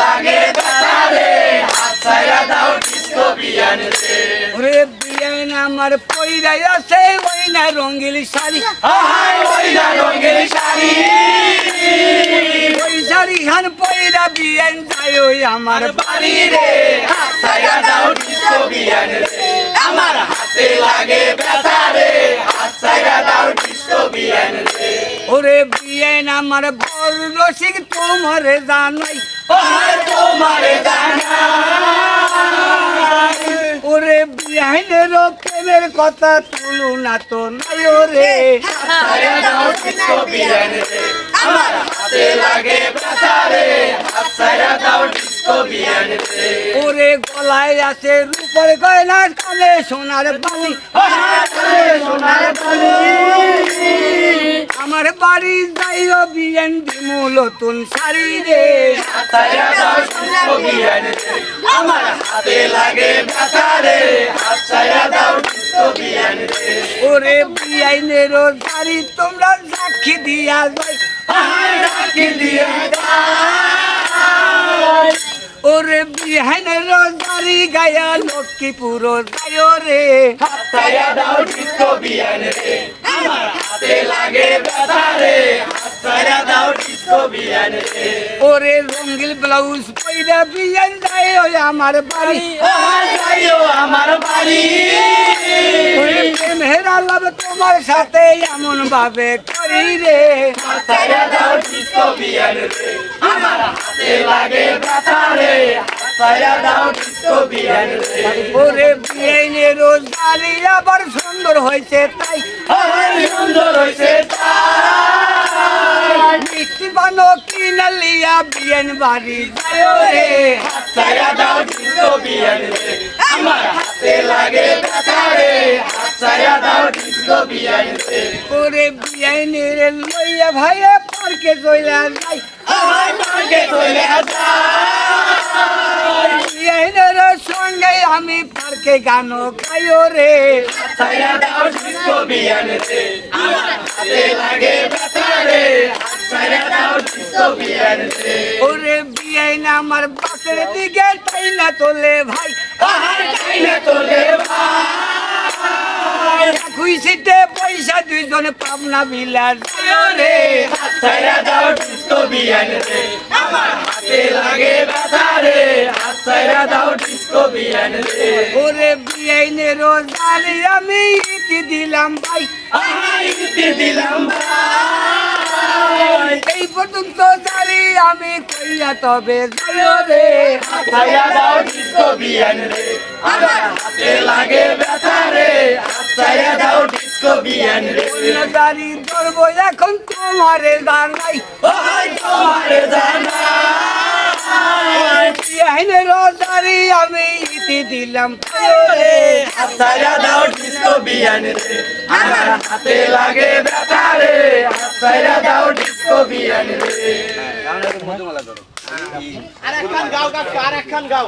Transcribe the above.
লাগে ব্যথা রে হাত ছাইরা দাও ডিস্কো বিয়ান রে ওরে বিয়ান আমার পইরাই আছে ওই না রঙ্গিল শাড়ি। হাই ওই না শাড়ি। ওই শাড়ি খান পইরা বিয়ান যায় ওই আমার বাড়ি রে হাত ছাইরা দাও ডিস্কো বিয়ান রে আমার হাতে লাগে ব্যথা রে হাত ছাইরা দাও ডিস্কো বিয়ান রে ওরে বিয়ান আমার বড় রসিক তোমার জানাই। ওরে কথা তুলু না তো নাই ওরে। গলায় আছে রূপর গয়না কানে সোনার বালি সোনার আমার বাড়ি যাইও বিয়ান দিমু নতুন শাড়ি রে। আমার হাতে লাগে ব্যথা রে। দাও ডিস্কো ওরে বিয়াইনের শাড়ি তোমরা সাক্ষী দিয়া যাই। ডাকি দিয়ে ওরে বিহাইনের শাড়ি গায়া লক্ষ্মীপুর যাইও রে। ছাইরা দাও ডিস্কো বিয়ান রে আমার হাতে লাগে ব্যথা রে দাও ডিস্কো বিয়ান ওরে রঙ্গিল ব্লাউজ পইরা বিয়ান যাইও আমার বাড়ি। ওহাই যাইও আমার বাড়ি। ওরে প্রেমের আলাপ তোমার সাথে এমন ভাবে করি রে। দাও ডিস্কো বিয়ান রে আমার হাতে লাগে ব্যথা দাও বিয়ান ওরে আবার সুন্দর হয়েছে তাই। সুন্দর হইছে তাই। মিষ্টি বানো কিনা লিয়া বিয়ান বাড়ি যাইও রে ছাইরা দাও ডিস্কো বিয়ান আমার হাতে লাগে ব্যথা রে। হাত দাও ডিস্কো বিয়ান রে ওরে বিয়াইনের লইয়া ভাইয়া পার্কে যাই ওহাই পার্কে চলে বিয়াইনের সঙ্গে আমি পার্কে গানো গাইও রে। ছাইরা দাও ডিস্কো বিয়ান রে। আমার ওরে বাসের দিকে তাই না তোলে ভাই। খুশিতে পয়সা দুইজন পাবনা বিলার। রে দাও ডিস্কো বিয়ান আমার হাতে লাগে ব্যথা রে হাত ছাইরা দাও ডিস্কো বিয়ান ওরে বিয়াইনের জানি আমি ইতি দিলাম ভাই। ওহাই দিতে দিলাম ভাই। এই পর্যন্ত জানি আমি কইয়া তবে যাইও রে। ছাইরা দাও আমার হাতে লাগে ব্যথা রে ধরবো এখন তোমারে তোমারে আমি ইতি দিলাম। যাইও রে দাও ডিস্কো বিয়ান রে। আমার হাতে লাগে ব্যথা রে। হাত দাও ডিস্কো বিয়ান রে। আরেকখান গাও কাকু আরেকখান গাও।